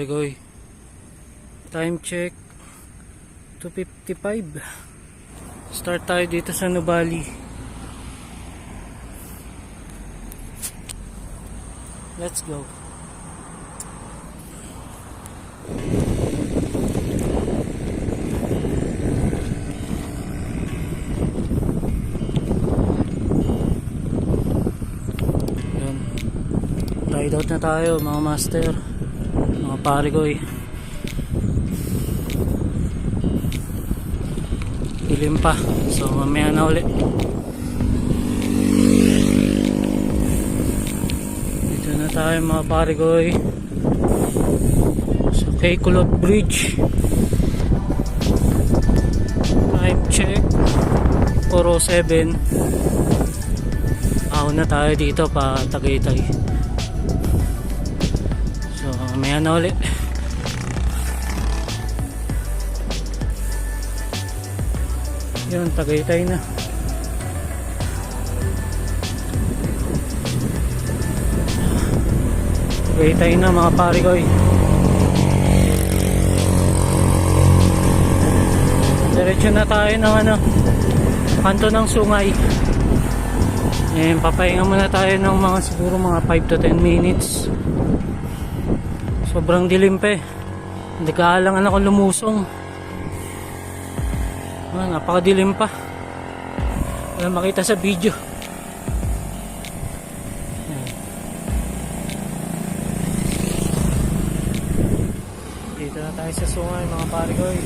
eh. Time check. 2.55 Start tayo dito sa Nubali. Let's go. Ride out na tayo mga master pare ko eh. Dilim pa. So mamaya na ulit. Dito na tayo mga pare ko eh. Sa Kekulot Bridge. Time check. 407. Ako na tayo dito pa Tagaytay. Mamaya na ulit. Yun, Tagaytay na. Tagaytay na mga pare ko eh. Diretso na tayo ng ano, kanto ng sungay. Eh, papahinga muna tayo ng mga siguro mga 5 to 10 minutes. Sobrang dilim pa eh. Hindi ka alangan ako lumusong. Ah, napakadilim pa. Wala makita sa video. Dito na tayo sa sungay mga pare eh.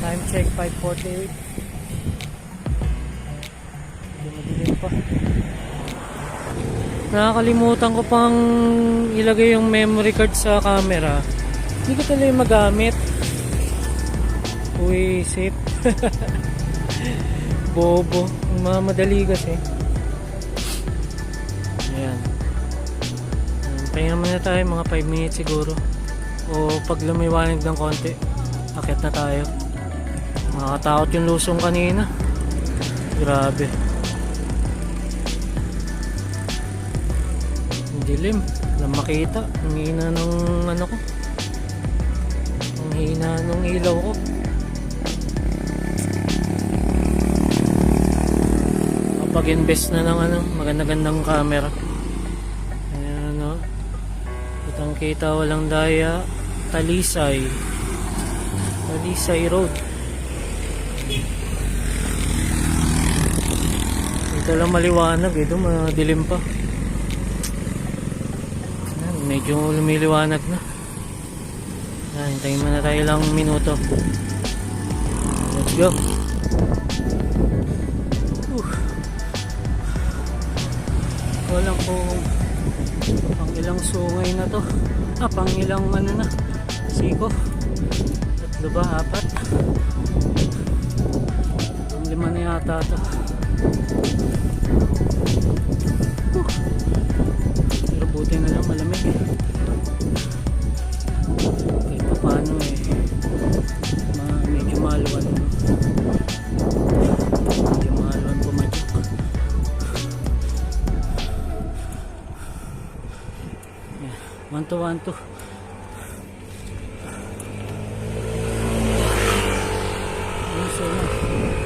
Time check 5.48. Nakakalimutan ko pang ilagay yung memory card sa camera. Hindi ko tuloy magamit. Uy, sip. Bobo. Mamadali kasi. Ayan. Pahinga muna tayo mga 5 minutes siguro. O pag lumiwanag ng konti, akit na tayo. Nakakatakot yung lusong kanina. Grabe. Dilim. Walang makita. Ang hina ng ano ko. Ang hina ng ilaw ko. Kapag invest na ng ano, maganda-gandang camera. Ayan ano. Kitang kita walang daya. Talisay. Talisay Road. Dito lang maliwanag eh. Doon madilim pa. Medyo lumiliwanag na. Ayan, hintayin muna tayo ilang minuto. Let's go. Whew. Walang po pang ilang sungay na to. Ah, pang ilang ano na. Siko. Tatlo ba? Apat? Pang lima na yata to. Whew. Buti na lang malamig eh. Kahit pa paano eh. Ma medyo maluwan. Medyo maluwan pumadyak. Yeah. One to one to. Ayun, so,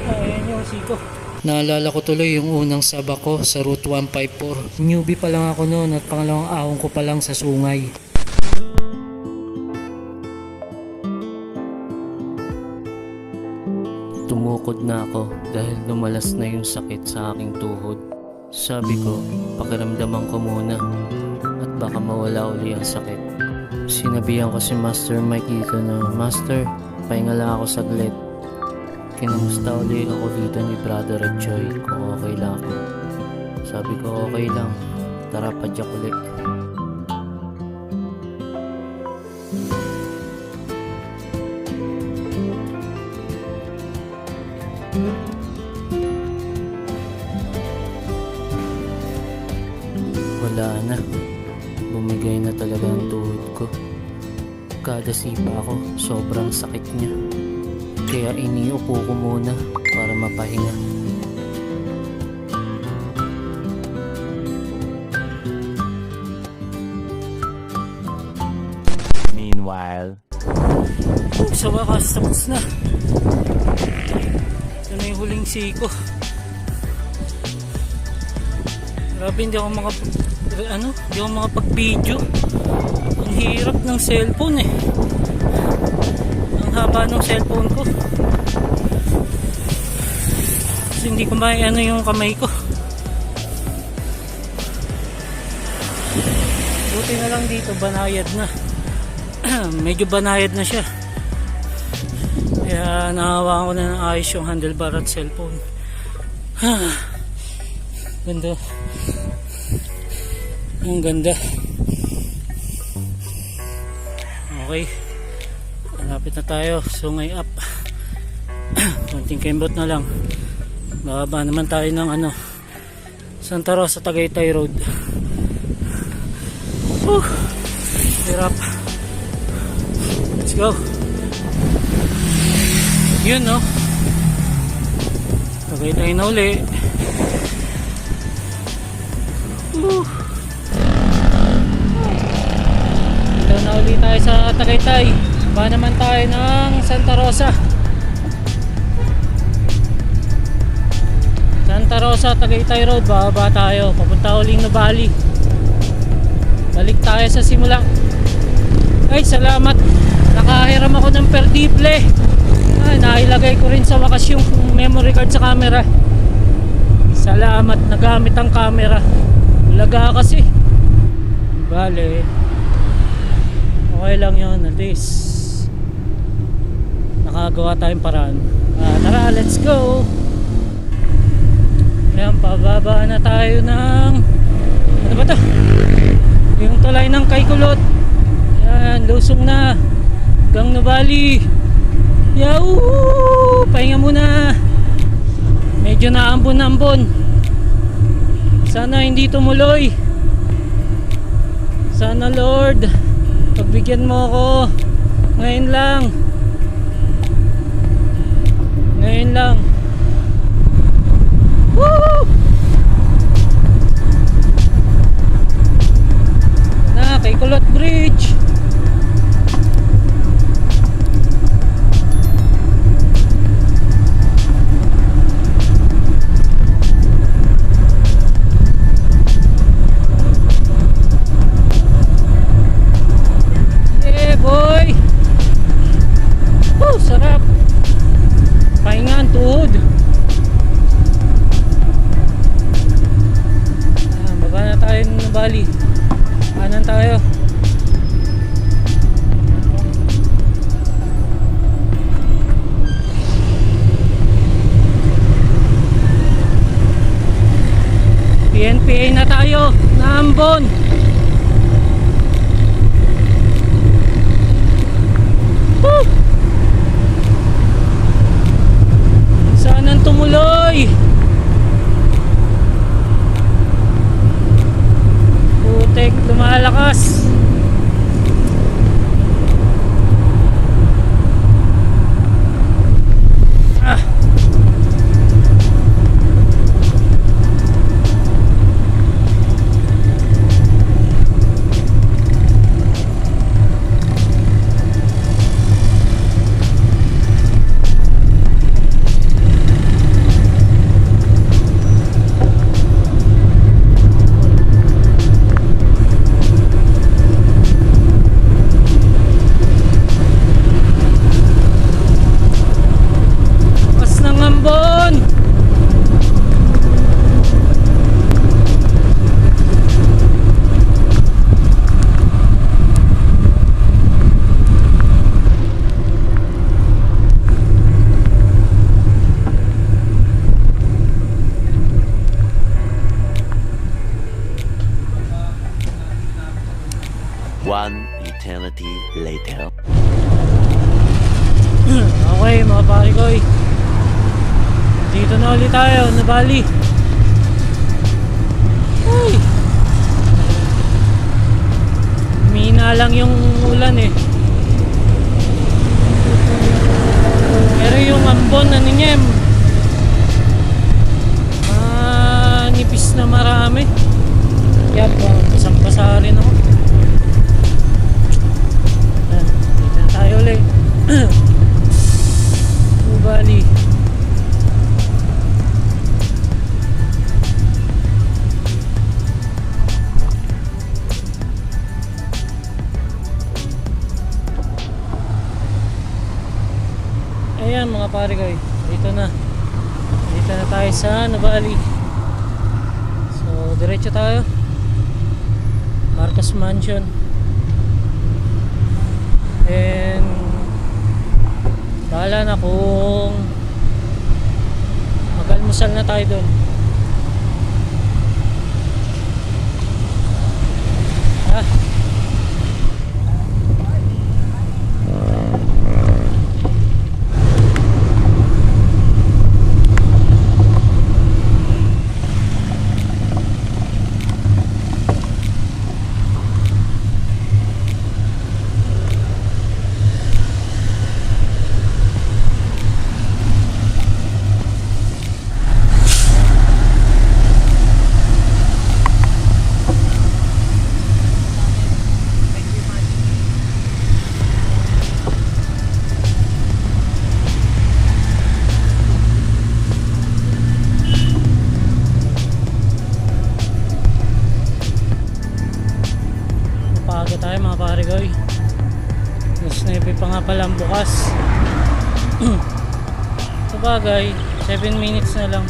Ayan yung siko. Naalala ko tuloy yung unang saba ko sa Route 154. Newbie pa lang ako noon at pangalawang ahon ko pa lang sa sungay. Tumukod na ako dahil lumalas na yung sakit sa aking tuhod. Sabi ko, pakiramdaman ko muna at baka mawala uli ang sakit. Sinabihan ko si Master Mike dito na, Master, pahinga lang ako saglit. Kinamusta uli ako dito ni Brother Choy kung okay lang ako. Sabi ko okay lang, tara padyak ulit. Wala na. Bumigay na talaga ang tuhod ko. Kada sipa ko, sobrang sakit niya. Kaya iniupo ko muna para mapahinga. Meanwhile, wakas tapos na. Ito na yung huling siko. Grabe hindi ako makap ano, hindi ako makapag-video. Ang hirap ng cellphone eh. Ang haba ng cellphone ko. Kasi hindi ko may ano yung kamay ko. Buti na lang dito, banayad na. Medyo banayad na siya. Kaya nahawakan ko na ng ayos yung handlebar at cellphone. ganda. Ang ganda. Okay. Malapit na tayo. Sungay up. Konting kembot na lang. Bababa naman tayo ng ano. Santa Rosa Tagaytay Road. Whew. Hirap. Let's go. Yun no. Tagaytay na uli. Whew. Dito na uli tayo sa Tagaytay. Ba naman tayo ng Santa Rosa. Santa Rosa, Tagaytay Road. Bababa tayo. Papunta uling Nubali. Balik tayo sa simula. Ay, salamat. Nakahiram ako ng perdible. Ay, nailagay ko rin sa wakas yung memory card sa camera. Salamat, nagamit ang camera. Laga kasi. Bale. Okay lang yun, at least. Nakagawa tayong paraan. Ah, tara, let's go. Ayan, pababa na tayo ng... Ano ba to? Yung tulay ng Kaykulot. Yan, lusong na. Gang Nubali. Yahoo! Pahinga muna. Medyo naambon-ambon. Sana hindi tumuloy. Sana Lord, pagbigyan mo ako. Ngayon lang. Ngayon lang. Woo! na kay Kulot Bridge One eternity later. Okay mga pare ko eh. Dito na ulit tayo, na Bali. Ay. Mina lang yung ulan eh. Pero yung ambon ano niya ah, nipis na marami. Kaya basang basa rin ako. Nubali. Ayan mga pare ko, dito na. Dito na tayo sa Nubali. So, diretso tayo. Marcos Mansion. And bahala na kung mag-almusal na tayo doon. Sabagay, 7 minutes na lang.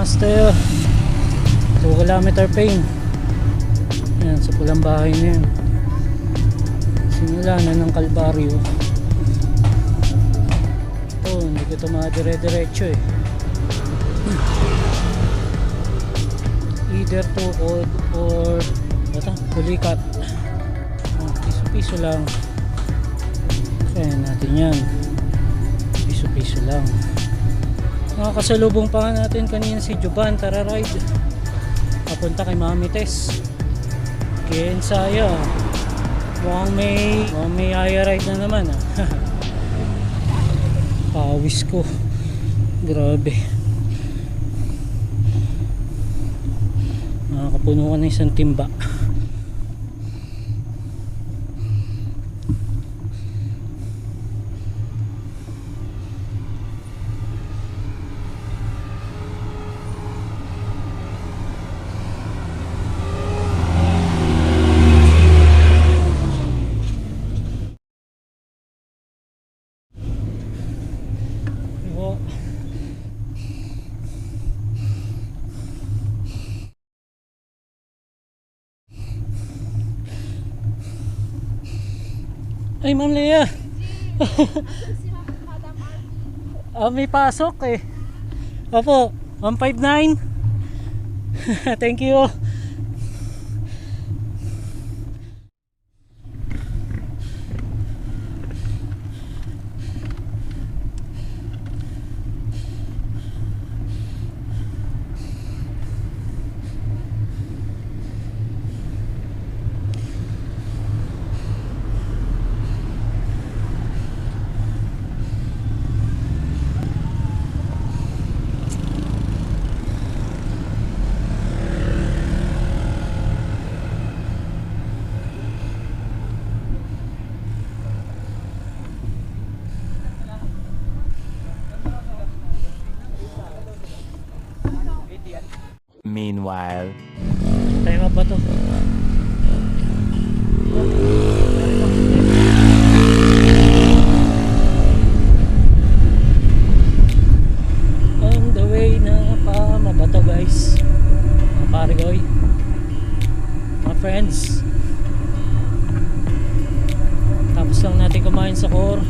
Master. 2 kilometer pain. Ayan, sa pulang bahay na yan. Simula na ng Kalbaryo. Ito, hindi ko ito madire-diretso eh. Either tukod or ito, pulikat. Ah, Piso-piso lang. Kaya natin yan. Piso-piso lang. Nakakasalubong pa nga natin kanina si Juban, tara ride. Papunta kay Mami Tess. Kaya ensaya. Mukhang may, mukhang may aya ride na naman ah. Pawis ko. Grabe. Nakakapuno ka ng isang timba. Ay, Ma'am Lea. Ah, may pasok eh. Opo, 159. Thank you. Meanwhile. Tayo ba to? On the way na pa Mabato guys. Mga parigoy. Mga friends. Tapos lang natin kumain sa core.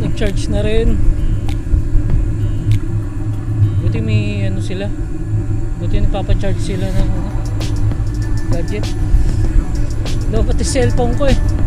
Nag-charge na rin. Buti may ano sila. Buti nagpapacharge sila ng ano, gadget. Daw pati cellphone ko eh.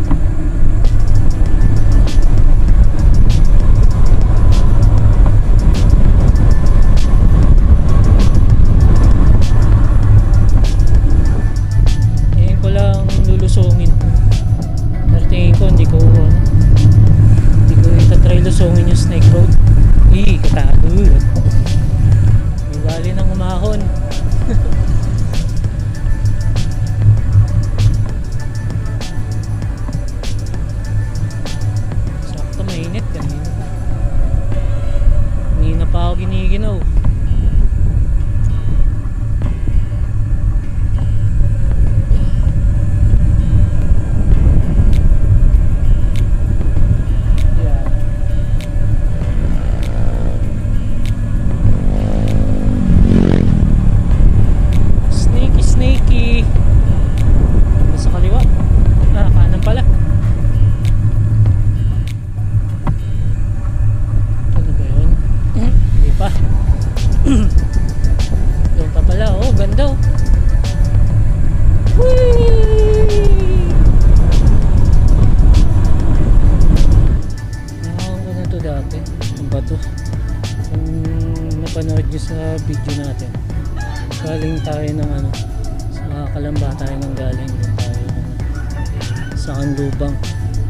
Sa Kanlubang.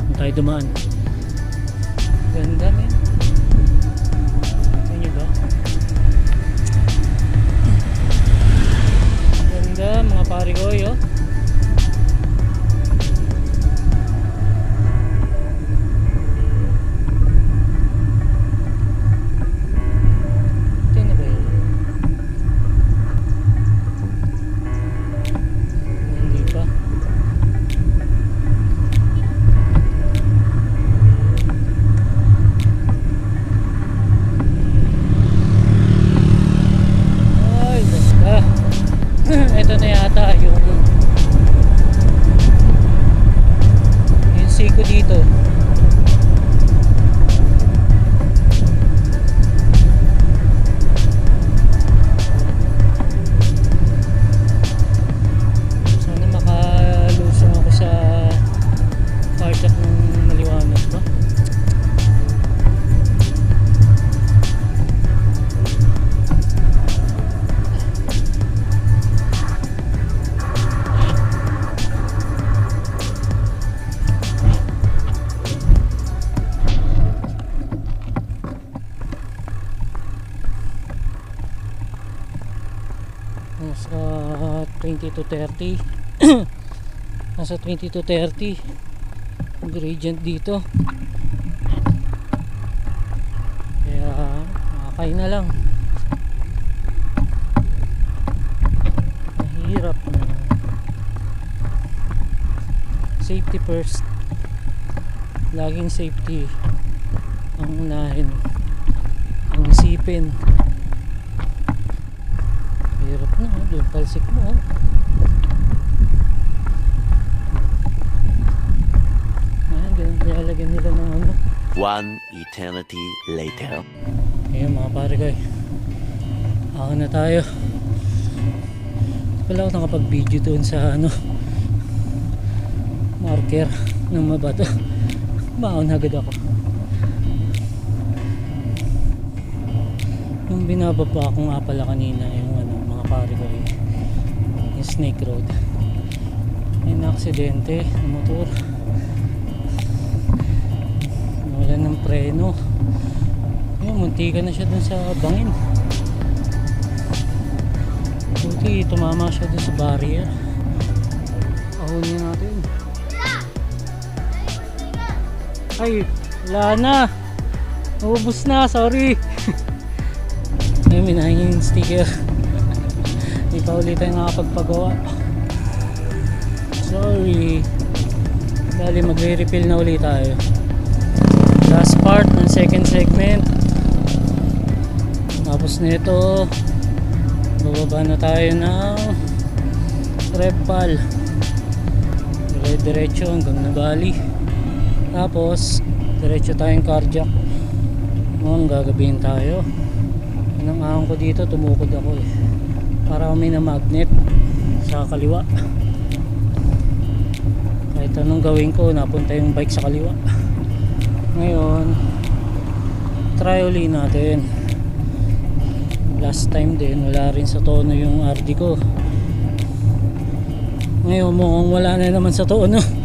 Doon tayo dumaan. 30 nasa 20 to 30 ang gradient dito. Kaya makakay na lang. Mahirap na. Safety first. Laging safety ang unahin. Ang isipin. Hirap na, oh. Doon palsik mo, oh. Ah, ganun nilalagyan nila ng ano. One eternity later. Ayun mga pare ko eh. Ako na tayo. Wala ako nakapag-video doon sa ano marker ng mabato. Baon agad ako. Yung binababa ko nga pala kanina yung ano, mga pare ko eh. Yung Snake Road. May na-aksidente ng motor. Wala ng preno. Yun, muntikan na siya dun sa bangin. Buti, tumama siya dun sa barrier. Ahunin natin. Ay, wala na. Ubus na, sorry. Ay, minahingin yung sticker. Hindi pa ulit tayo nakapagpagawa. Sorry. Dali magre-refill na ulit tayo. Last part ng second segment. Tapos nito, bababa na tayo ng Repal. Dire-diretso hanggang Nagali. Tapos, diretso tayong cardiac. Mukhang gagabihin tayo. Anong ahon ko dito, tumukod ako eh. Para kami na magnet sa kaliwa. Kahit anong gawin ko, napunta yung bike sa kaliwa. Ngayon, try uli natin. Last time din, wala rin sa tono yung RD ko. Ngayon, mukhang wala na naman sa tono.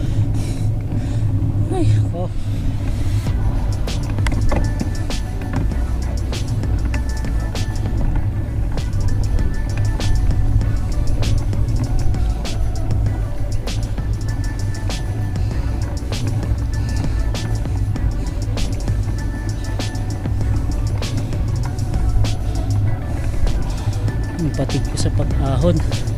Ang patig ko sa pag-ahon.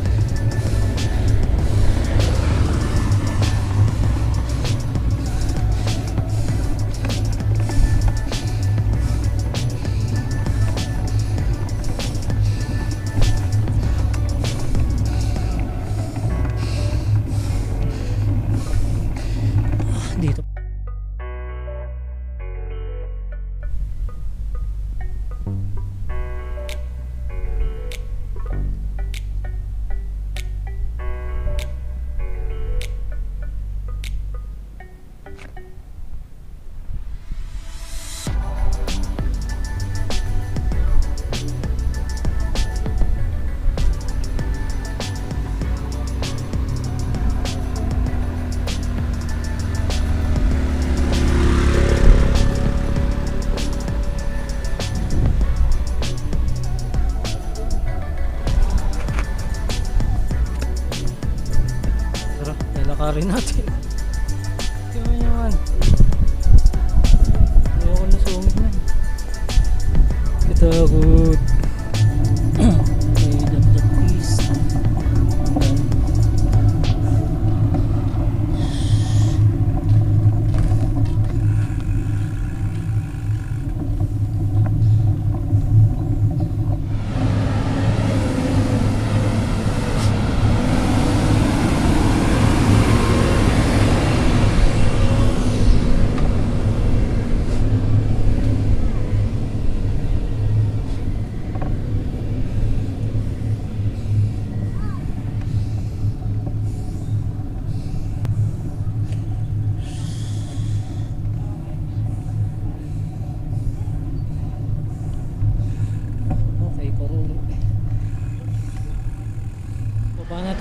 れなって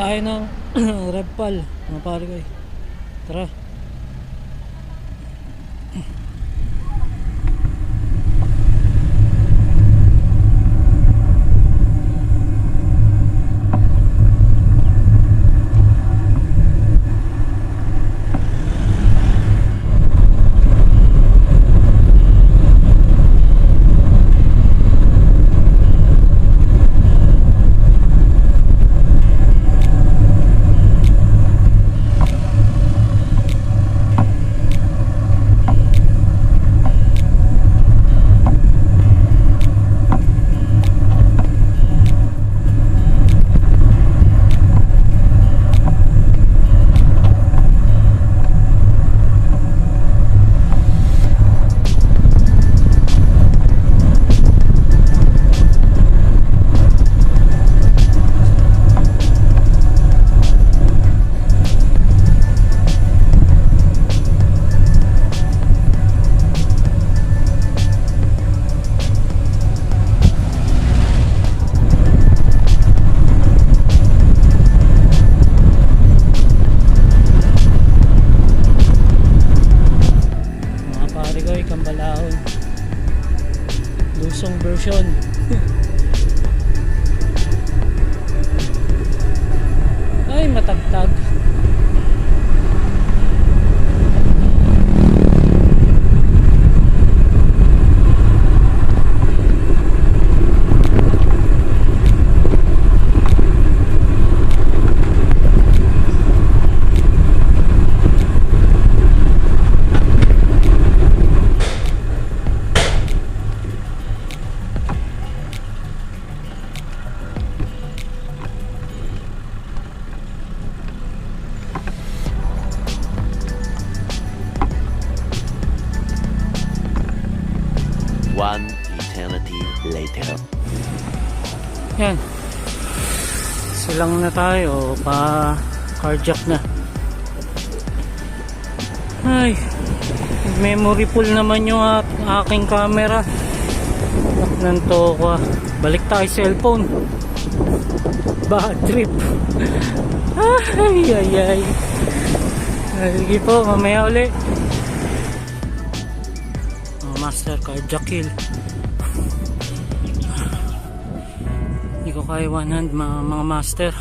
tayo ng Repal, mga pare ko eh. Tara. Tayo. Pa carjack na. Ay. Memory full naman yung ak- aking camera. Nanto ko. ah. Balik tayo cellphone. Bad trip. Ay, ay, ay. Sige po, mamaya uli. Oh, master carjack kill. Hindi ko kaya one hand mga, mga master.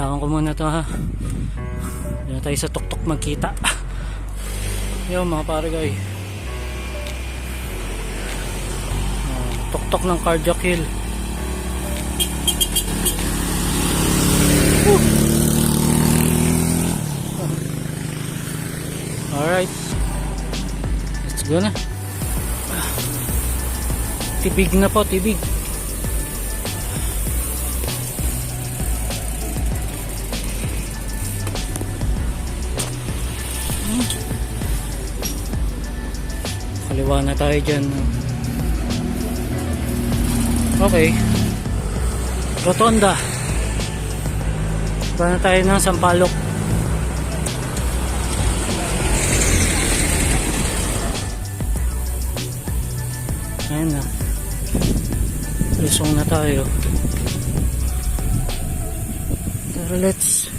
Bitawan ko muna to ha. Na tayo sa tuktok magkita. Yo mga pare guys. Oh, tuktok ng cardiac hill. Woo! Alright. Let's go na. Tibig na po, tibig. Kaliwa na tayo dyan. Okay. Rotonda. Ba na tayo ng Sampalok. Ayan na. Lusong na tayo. Tara, let's